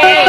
ஏய்,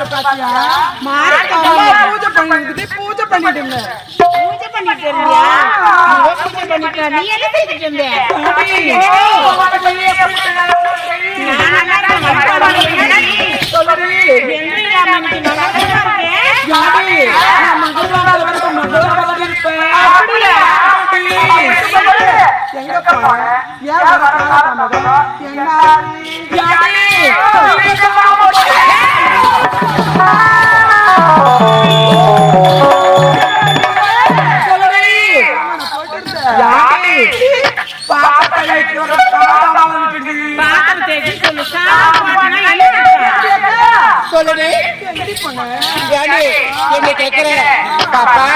பூஜை பூஜை பண்ணிட்டு இருந்தியா? பூஜை பண்ணிட்டு. நீ என்ன செய்துட்டு இருந்த? இருக்கேன், சொல்லுடி ஏண்டி என்ன கேக்குற பாப்பா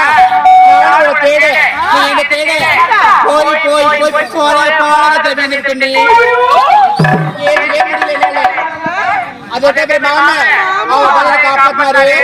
தேடு நீ என்ன தேடு போய் போய் போய் போற அதோட மாமா அவன் காப்பாத்தாரு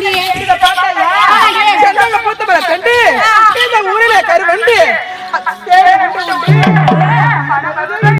caliente.